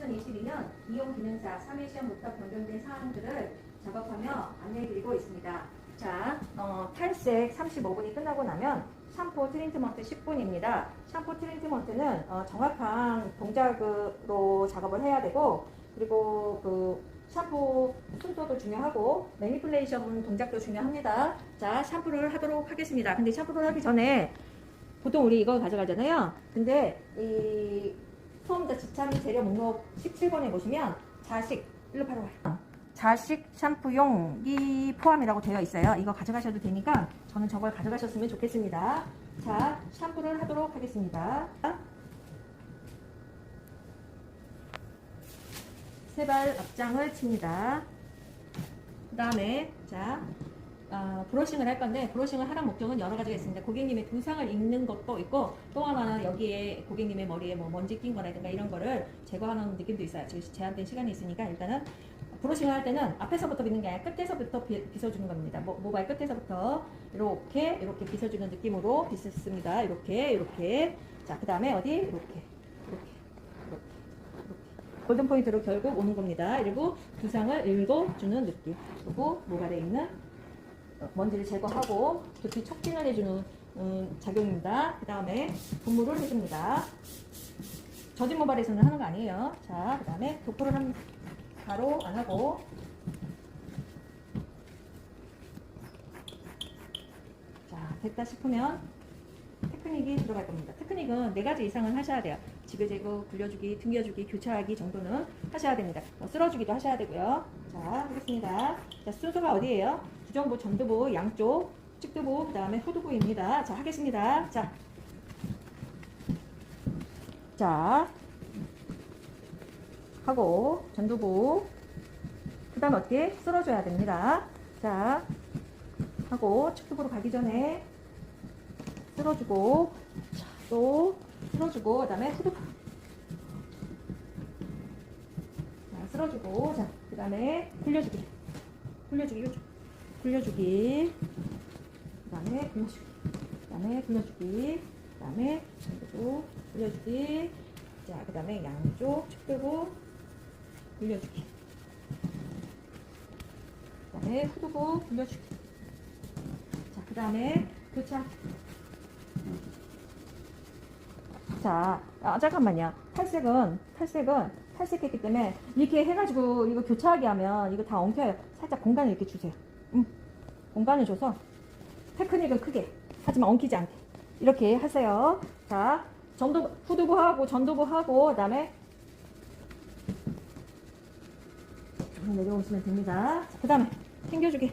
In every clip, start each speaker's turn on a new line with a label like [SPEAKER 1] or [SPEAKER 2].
[SPEAKER 1] 2022년 이용 기능사 3회 시험부터 변경된 사항들을 작업하며 안내해드리고 있습니다. 자, 어, 탈색 35분이 끝나고 나면 샴푸 트리트먼트 10분입니다. 샴푸 트리트먼트는 어, 정확한 동작으로 작업을 해야 되고 그리고 그 샴푸 순서도 중요하고 매니플레이션 동작도 중요합니다. 자, 샴푸를 하도록 하겠습니다. 근데 샴푸를 하기 전에 보통 우리 이거 가져가잖아요. 근데 이 소음자 지참 재료 목록 17번에 보시면 자식 일로 바로 와요. 자식 샴푸용이 포함이라고 되어 있어요. 이거 가져가셔도 되니까 저는 저걸 가져가셨으면 좋겠습니다. 자, 샴푸를 하도록 하겠습니다. 세발 앞장을 칩니다. 그 다음에 자 아, 브러싱을 할 건데 브러싱을 하는 목적은 여러 가지가 있습니다. 고객님의 두상을 읽는 것도 있고 또 하나는 여기에 고객님의 머리에 뭐 먼지 낀 거라든가 이런 거를 제거하는 느낌도 있어요. 지금 제한된 시간이 있으니까 일단은 브러싱을 할 때는 앞에서부터 빗는 게 아니라 끝에서부터 비, 빗어주는 겁니다. 모, 모발 끝에서부터 이렇게 이렇게 빗어주는 느낌으로 빗습니다. 이렇게 이렇게 자그 다음에 어디 이렇게 이렇게 이렇게 골든 포인트로 결국 오는 겁니다. 그리고 두상을 읽어주는 느낌. 그리고 모발에 있는 먼지를 제거하고 두피 촉진을 해주는 음, 작용입니다. 그 다음에 분무를 해줍니다. 젖은 모발에서는 하는 거 아니에요. 자, 그 다음에 도포를 합니다. 바로 안 하고 자, 됐다 싶으면 테크닉이 들어갈 겁니다. 테크닉은 네 가지 이상은 하셔야 돼요. 지그재그 굴려주기, 등겨주기, 교차하기 정도는 하셔야 됩니다. 뭐 쓸어주기도 하셔야 되고요. 자, 하겠습니다. 자, 순서가 어디예요? 주정부, 전두부, 양쪽, 측두부, 그 다음에 후두부입니다. 자, 하겠습니다. 자, 자, 하고, 전두부, 그 다음 어떻게 쓸어줘야 됩니다. 자, 하고, 측두부로 가기 전에 쓸어주고, 자, 또 쓸어주고, 그 다음에 후두부. 자, 쓸어주고, 자, 그 다음에 굴려주기. 굴려주기, 요쪽. 굴려주기. 그 다음에 굴려주기. 그 다음에 굴려주기. 그 다음에 전두부 굴려주기. 자, 그 다음에 양쪽 측두부 굴려주기. 그 다음에 후두부 굴려주기. 자, 그 다음에 교차. 자, 아, 잠깐만요. 탈색은, 탈색은, 탈색했기 때문에 이렇게 해가지고 이거 교차하게 하면 이거 다 엉켜요. 살짝 공간을 이렇게 주세요. 음, 공간을 줘서 테크닉은 크게, 하지만 엉키지 않게. 이렇게 하세요. 자, 전두, 후두부 하고, 전두부 하고, 그 다음에 내려오시면 됩니다. 그 다음에 튕겨주기.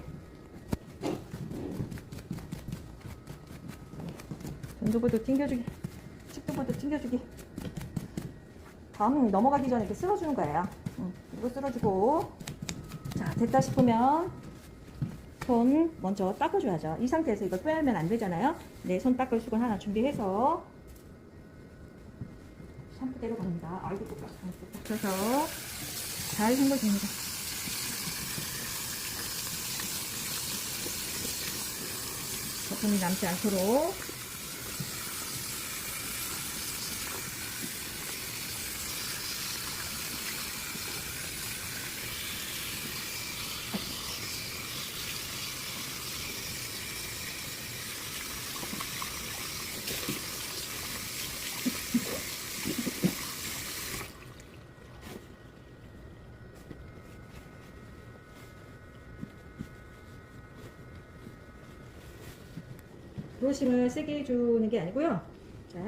[SPEAKER 1] 전두부도 튕겨주기. 측두부도 튕겨주기. 다음 넘어가기 전에 이렇게 쓸어주는 거예요. 응, 그리고 쓸어주고. 자, 됐다 싶으면 손 먼저 닦아줘야죠. 이 상태에서 이거 빼면 안 되잖아요. 네, 손 닦을 수건 하나 준비해서 샴푸대로 갑니다. 아이고. 닦아서 잘 헹궈줍니다. 거품이 남지 않도록 브러싱을 세게 해주는 게 아니고요. 자,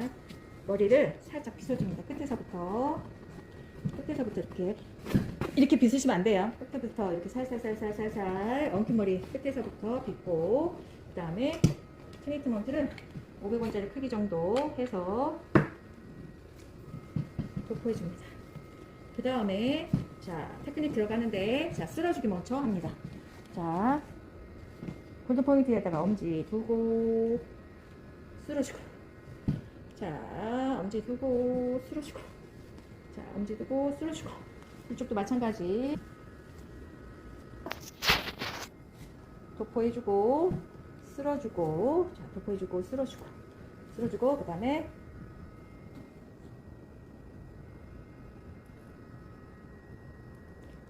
[SPEAKER 1] 머리를 살짝 빗어줍니다. 끝에서부터. 끝에서부터 이렇게. 이렇게 빗으시면 안 돼요. 끝에부터 이렇게 살살살살살살 엉킨 머리 끝에서부터 빗고, 그 다음에 트리트먼트를 500원짜리 크기 정도 해서 도포해줍니다. 그 다음에, 자, 테크닉 들어가는데, 자, 쓸어주기 먼저 합니다. 자, 골든 포인트에다가 엄지 두고 쓸어주고. 자 엄지 두고 쓸어주고. 자 엄지 두고 쓸어주고. 이쪽도 마찬가지. 도포해주고 쓸어주고. 자 도포해주고 쓸어주고. 쓸어주고 그 다음에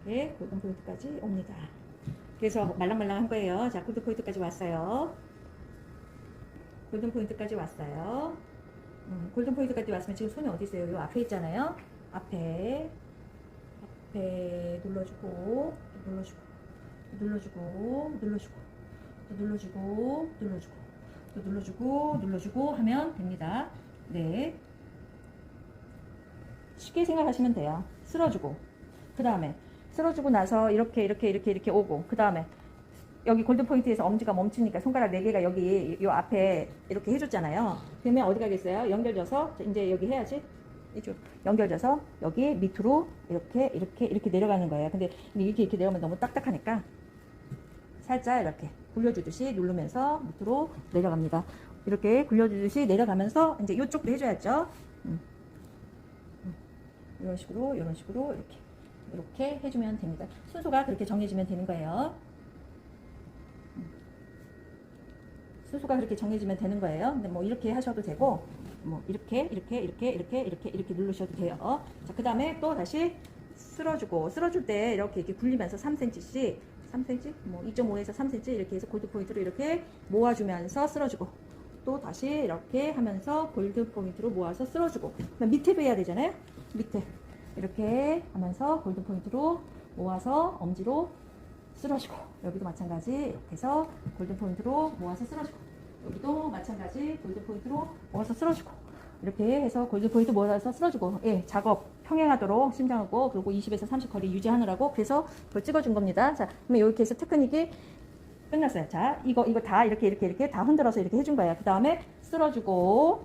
[SPEAKER 1] 이렇게 골든 포인트까지 옵니다. 그래서 말랑말랑한 거예요. 자, 골든 포인트까지 왔어요. 골든 포인트까지 왔어요. 음, 골든 포인트까지 왔으면 지금 손이 어디 있어요? 요 앞에 있잖아요. 앞에 앞에 눌러주고 또 눌러주고 또 눌러주고 눌러주고 또 눌러주고 눌러주고 또 눌러주고 눌러주고 하면 됩니다. 네. 쉽게 생각하시면 돼요. 쓸어주고 그 다음에 쓸어주고 나서 이렇게 이렇게 이렇게 이렇게 오고 그 다음에 여기 골든 포인트에서 엄지가 멈추니까 손가락 4개가 여기 요 앞에 이렇게 해줬잖아요. 그러면 어디 가겠어요? 연결져서 이제 여기 해야지. 이쪽 연결져서 여기 밑으로 이렇게 이렇게 이렇게 내려가는 거예요. 근데 이렇게 이렇게 내려오면 너무 딱딱하니까 살짝 이렇게 굴려주듯이 누르면서 밑으로 내려갑니다. 이렇게 굴려주듯이 내려가면서 이제 이쪽도 해줘야죠. 음. 음. 이런 식으로 이런 식으로 이렇게 이렇게 해주면 됩니다. 순서가 그렇게 정해지면 되는 거예요. 순서가 그렇게 정해지면 되는 거예요. 근데 뭐 이렇게 하셔도 되고, 뭐 이렇게 이렇게 이렇게 이렇게 이렇게 이렇게 누르셔도 돼요. 자, 그 다음에 또 다시 쓸어주고, 쓸어줄 때 이렇게 이렇게 굴리면서 3cm씩, 3cm, 뭐 2.5에서 3cm 이렇게 해서 골드 포인트로 이렇게 모아주면서 쓸어주고, 또 다시 이렇게 하면서 골드 포인트로 모아서 쓸어주고, 밑에도 해야 되잖아요. 밑에 이렇게 하면서 골드 포인트로 모아서 엄지로 쓸어주고 여기도 마찬가지 이렇게 해서 골든 포인트로 모아서 쓸어주고 여기도 마찬가지 골든 포인트로 모아서 쓸어주고 이렇게 해서 골든 포인트 모아서 쓸어주고 예 작업 평행하도록 심장하고 그리고 20에서 30 거리 유지하느라고 그래서 그걸 찍어준 겁니다. 자 그러면 이렇게 해서 테크닉이 끝났어요. 자 이거 이거 다 이렇게 이렇게 이렇게 다 흔들어서 이렇게 해준 거예요. 그 다음에 쓸어주고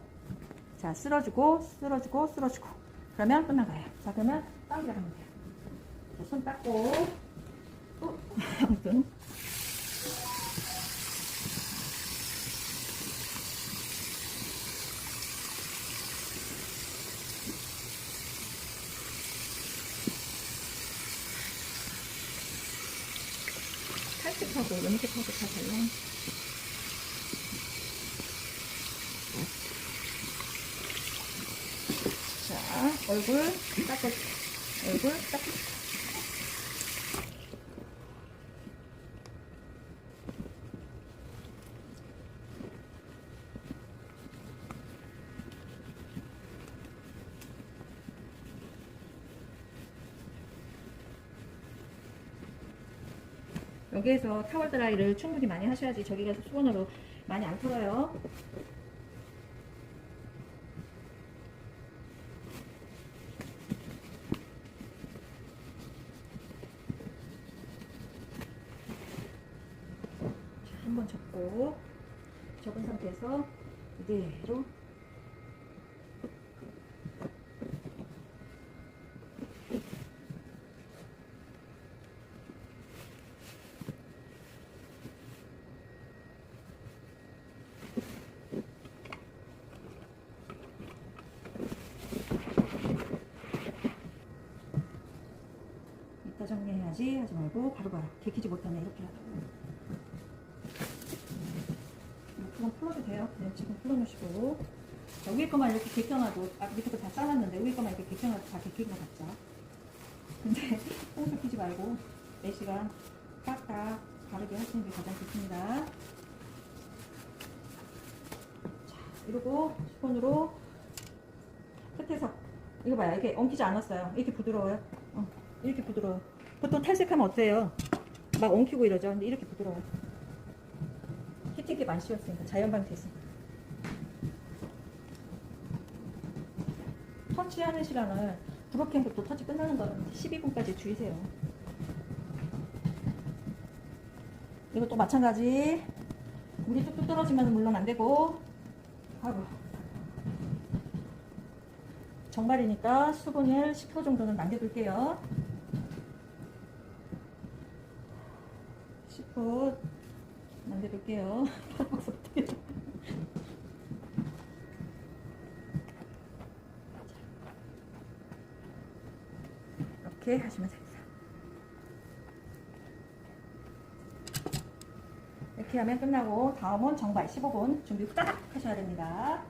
[SPEAKER 1] 자 쓸어주고 쓸어주고 쓸어주고 그러면 거예요. 자 그러면 당기라 하면 돼요. 자, 손 닦고. 어, 아무튼. 탈색하고 염색하고 다 달라. 자, 얼굴 닦아, 얼굴 닦아. 여기에서 타월 드라이를 충분히 많이 하셔야지 저기 가서 수건으로 많이 안 털어요. 한번 접고 접은 상태에서 이대로. 정리해야지 하지 말고 바로바로 개키지 못하네 이렇게 하고 그건 풀어도 돼요? 네, 지금 풀어놓으시고. 자, 위에 거만 이렇게 개켜놔도 아 밑에 거 다 잘랐는데 위에 거만 이렇게 개켜놔도 다 개킨 것 같죠 근데 뽕수 피지 말고 4시간 깍깍 바르게 하시는 게 가장 좋습니다. 자 이러고 스푼으로 끝에서 이거 봐요. 이게 엉키지 않았어요. 이렇게 부드러워요. 어, 이렇게 부드러워 보통 탈색하면 어때요? 막 엉키고 이러죠. 근데 이렇게 부드러워 히팅캡 안 씌웠으니까 자연방 됐으니까 터치하는 시간을 브로킹부터 터치 끝나는 거는 12분까지 주의세요. 이것도 마찬가지. 물이 뚝뚝 떨어지면 물론 안 되고. 아이고. 정말이니까 수분을 10% 정도는 남겨둘게요. 10%남 겨둘게요. 이렇게 하시면 됩니다. 이렇게 하면 끝나고 다음은 정발 15분 준비 후다닥 하셔야 됩니다.